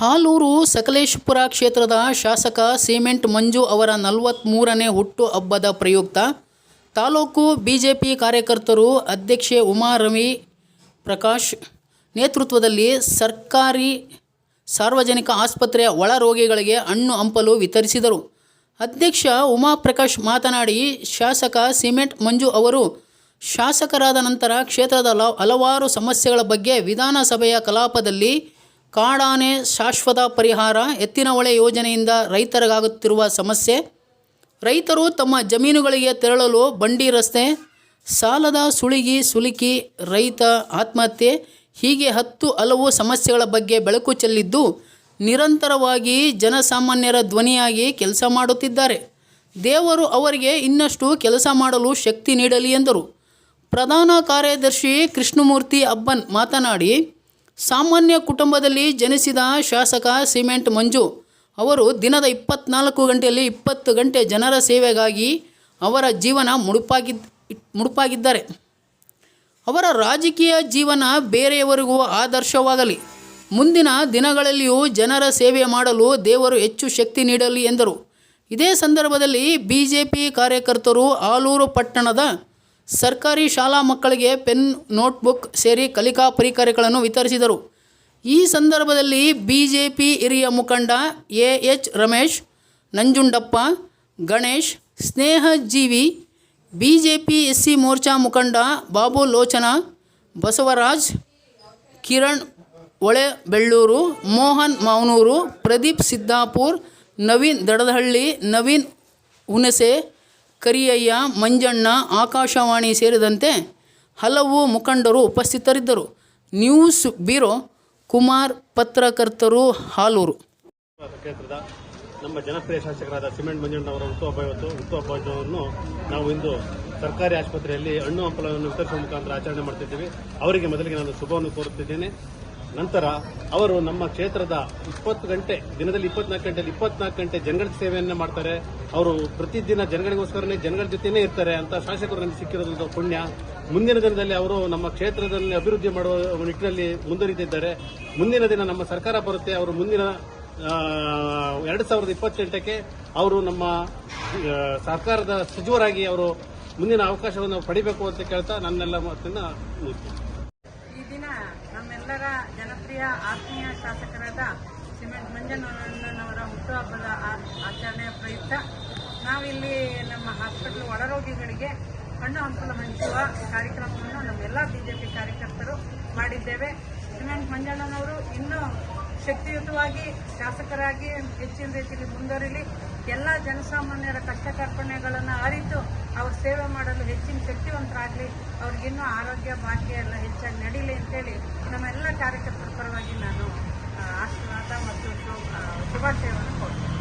ಹಾಲೂರು ಸಕಲೇಶಪುರ ಕ್ಷೇತ್ರದ ಶಾಸಕ ಸಿಮೆಂಟ್ ಮಂಜು ಅವರ ನಲವತ್ತ್ಮೂರನೇ ಹುಟ್ಟು ಹಬ್ಬದ ಪ್ರಯುಕ್ತ. ತಾಲೂಕು ಬಿಜೆಪಿ ಕಾರ್ಯಕರ್ತರು ಅಧ್ಯಕ್ಷೆ ಉಮಾ ರವಿ ಪ್ರಕಾಶ್ ನೇತೃತ್ವದಲ್ಲಿ ಸರ್ಕಾರಿ ಸಾರ್ವಜನಿಕ ಆಸ್ಪತ್ರೆಯ ಒಳ ರೋಗಿಗಳಿಗೆ ಹಣ್ಣು ಹಂಪಲು ವಿತರಿಸಿದರು. ಅಧ್ಯಕ್ಷ ಉಮಾಪ್ರಕಾಶ್ ಮಾತನಾಡಿ, ಶಾಸಕ ಸಿಮೆಂಟ್ ಮಂಜು ಅವರು ಶಾಸಕರಾದ ನಂತರ ಕ್ಷೇತ್ರದ ಹಲ- ಹಲವಾರು ಸಮಸ್ಯೆಗಳ ಬಗ್ಗೆ ವಿಧಾನಸಭೆಯ ಕಲಾಪದಲ್ಲಿ ಕಾಡಾನೆ ಶಾಶ್ವತ ಪರಿಹಾರ ಎತ್ತಿನಹೊಳೆ ಯೋಜನೆಯಿಂದ ರೈತರಿಗಾಗುತ್ತಿರುವ ಸಮಸ್ಯೆ. ರೈತರು ತಮ್ಮ ಜಮೀನುಗಳಿಗೆ ತೆರಳಲು ಬಂಡಿ ರಸ್ತೆ, ಸಾಲದ ಸುಳಿಗಿ ಸುಲಿಕಿ ರೈತ ಆತ್ಮಹತ್ಯೆ, ಹೀಗೆ ಹತ್ತು ಹಲವು ಸಮಸ್ಯೆಗಳ ಬಗ್ಗೆ ಬೆಳಕು ಚೆಲ್ಲಿದ್ದು ನಿರಂತರವಾಗಿ ಜನಸಾಮಾನ್ಯರ ಧ್ವನಿಯಾಗಿ ಕೆಲಸ ಮಾಡುತ್ತಿದ್ದಾರೆ. ದೇವರು ಅವರಿಗೆ ಇನ್ನಷ್ಟು ಕೆಲಸ ಮಾಡಲು ಶಕ್ತಿ ನೀಡಲಿ ಎಂದರು. ಪ್ರಧಾನ ಕಾರ್ಯದರ್ಶಿ ಕೃಷ್ಣಮೂರ್ತಿ ಅಬ್ಬನ್ ಮಾತನಾಡಿ ಸಾಮಾನ್ಯ ಕುಟುಂಬದಲ್ಲಿ ಜನಿಸಿದ ಶಾಸಕ ಸಿಮೆಂಟ್ ಮಂಜು ಅವರು ದಿನದ ಇಪ್ಪತ್ನಾಲ್ಕು ಗಂಟೆಯಲ್ಲಿ ಇಪ್ಪತ್ತು ಗಂಟೆ ಜನರ ಸೇವೆಗಾಗಿ ಅವರ ಜೀವನ ಮುಡುಪಾಗಿದ್ ಮುಡುಪಾಗಿದ್ದಾರೆ. ಅವರ ರಾಜಕೀಯ ಜೀವನ ಬೇರೆಯವರಿಗೂ ಆದರ್ಶವಾಗಲಿ. ಮುಂದಿನ ದಿನಗಳಲ್ಲಿಯೂ ಜನರ ಸೇವೆ ಮಾಡಲು ದೇವರು ಹೆಚ್ಚು ಶಕ್ತಿ ನೀಡಲಿ ಎಂದರು. ಇದೇ ಸಂದರ್ಭದಲ್ಲಿ ಬಿ ಕಾರ್ಯಕರ್ತರು ಆಲೂರು ಪಟ್ಟಣದ ಸರ್ಕಾರಿ ಶಾಲಾ ಮಕ್ಕಳಿಗೆ ಪೆನ್, ನೋಟ್ಬುಕ್ ಸೇರಿ ಕಲಿಕಾ ಪರಿಕರಗಳನ್ನು ವಿತರಿಸಿದರು. ಈ ಸಂದರ್ಭದಲ್ಲಿ ಬಿ ಜೆ ಪಿ ಹಿರಿಯ ಮುಖಂಡ A H Ramesh, Nanjundappa, Ganesh, ಸ್ನೇಹಜೀವಿ B J P S C Morcha ಮುಖಂಡ ಬಾಬು ಲೋಚನ, ಬಸವರಾಜ್, ಕಿರಣ್ ಒಳೆಬೆಳ್ಳೂರು ಮೋಹನ್ ಮಾವನೂರು, ಪ್ರದೀಪ್ ಸಿದ್ದಾಪುರ್, ನವೀನ್ ದಡದಹಳ್ಳಿ, ನವೀನ್ ಹುಣಸೆ ಕರಿಯಯ್ಯ, ಮಂಜಣ್ಣ, ಆಕಾಶವಾಣಿ ಸೇರಿದಂತೆ ಹಲವು ಮುಖಂಡರು ಉಪಸ್ಥಿತರಿದ್ದರು. ನ್ಯೂಸ್ ಬ್ಯೂರೋ, ಕುಮಾರ್ ಪತ್ರಕರ್ತರು, ಹಾಲೂರು. ಕ್ಷೇತ್ರದ ನಮ್ಮ ಜನಪ್ರಿಯ ಶಾಸಕರಾದ ಸಿಮೆಂಟ್ ಮಂಜಣ್ಣವರ ಹುಟ್ಟುಹಬ್ಬ ಇವತ್ತು. ಹುಟ್ಟುಹಬ್ಬವನ್ನು ನಾವು ಇಂದು ಸರ್ಕಾರಿ ಆಸ್ಪತ್ರೆಯಲ್ಲಿ ಹಣ್ಣು ಹಂಪಲವನ್ನು ವಿತರಿಸುವ ಮುಖಾಂತರ ಆಚರಣೆ ಮಾಡ್ತಿದ್ದೀವಿ. ಅವರಿಗೆ ಮೊದಲಿಗೆ ನಾನು ಶುಭವನ್ನು ಕೋರುತ್ತಿದ್ದೇನೆ. ನಂತರ ಅವರು ನಮ್ಮ ಕ್ಷೇತ್ರದ ಇಪ್ಪತ್ತು ಗಂಟೆ, ದಿನದಲ್ಲಿ ಇಪ್ಪತ್ನಾಲ್ಕು ಗಂಟೆಯಲ್ಲಿ ಇಪ್ಪತ್ನಾಲ್ಕು ಗಂಟೆ ಜನಗಳ ಸೇವೆಯನ್ನ ಮಾಡ್ತಾರೆ. ಅವರು ಪ್ರತಿದಿನ ಜನಗಳಿಗೋಸ್ಕರನೇ ಜನಗಳ ಜೊತೆನೇ ಇರ್ತಾರೆ ಅಂತ ಶಾಸಕರು ನನಗೆ ಸಿಕ್ಕಿರೋದೊಂದು ಪುಣ್ಯ. ಮುಂದಿನ ದಿನದಲ್ಲಿ ಅವರು ನಮ್ಮ ಕ್ಷೇತ್ರದಲ್ಲಿ ಅಭಿವೃದ್ಧಿ ಮಾಡುವ ನಿಟ್ಟಿನಲ್ಲಿ ಮುಂದುವರಿದಿದ್ದಾರೆ. ಮುಂದಿನ ದಿನ ನಮ್ಮ ಸರ್ಕಾರ ಬರುತ್ತೆ. ಅವರು ಮುಂದಿನ ಎರಡು ಸಾವಿರದ ಇಪ್ಪತ್ತೆಂಟಕ್ಕೆ ಅವರು ನಮ್ಮ ಸರ್ಕಾರದ ಸಚಿವರಾಗಿ ಅವರು ಮುಂದಿನ ಅವಕಾಶವನ್ನು ಪಡಿಬೇಕು ಅಂತ ಕೇಳ್ತಾ ನನ್ನೆಲ್ಲ ಮಾತನ್ನ ಮುಗಿಸ್ತೀನಿ. ನಮ್ಮೆಲ್ಲರ ಜನಪ್ರಿಯ ಆತ್ಮೀಯ ಶಾಸಕರಾದ ಸಿಮೆಂಟ್ ಮಂಜನವರ ಹುಟ್ಟುಹಬ್ಬದ ಆಚರಣೆಯ ಪ್ರಯುಕ್ತ ನಾವಿಲ್ಲಿ ನಮ್ಮ ಹಾಸ್ಪಿಟಲ್ ಒಳರೋಗಿಗಳಿಗೆ ಕಣ್ಣು ಹಂಪಲು ಹಂಚುವ ಕಾರ್ಯಕ್ರಮವನ್ನು ನಮ್ಮೆಲ್ಲ ಬಿಜೆಪಿ ಕಾರ್ಯಕರ್ತರು ಮಾಡಿದ್ದೇವೆ. ಸಿಮೆಂಟ್ ಮಂಜಣ್ಣನವರು ಇನ್ನೂ ಶಕ್ತಿಯುತವಾಗಿ ಶಾಸಕರಾಗಿ ಹೆಚ್ಚಿನ ರೀತಿಯಲ್ಲಿ ಮುಂದುವರಿಲಿ. ಎಲ್ಲ ಜನಸಾಮಾನ್ಯರ ಕಷ್ಟ ಕಾರ್ಪಣ್ಯಗಳನ್ನು ಅರಿತು ಅವ್ರು ಸೇವೆ ಮಾಡಲು ಹೆಚ್ಚಿನ ಶಕ್ತಿವಂತರಾಗಲಿ ಅವ್ರಿಗಿನ್ನೂ ಆರೋಗ್ಯ ಭಾಗ್ಯ ಎಲ್ಲ ಹೆಚ್ಚಾಗಿ ನಡೀಲಿ ಅಂತೇಳಿ ನಮ್ಮೆಲ್ಲ ಕಾರ್ಯಕರ್ತರ ಪರವಾಗಿ ನಾನು ಆಶೀರ್ವಾದ ಮತ್ತು ಶುಭಾಶಯವನ್ನು ಕೊಡ್ತೇನೆ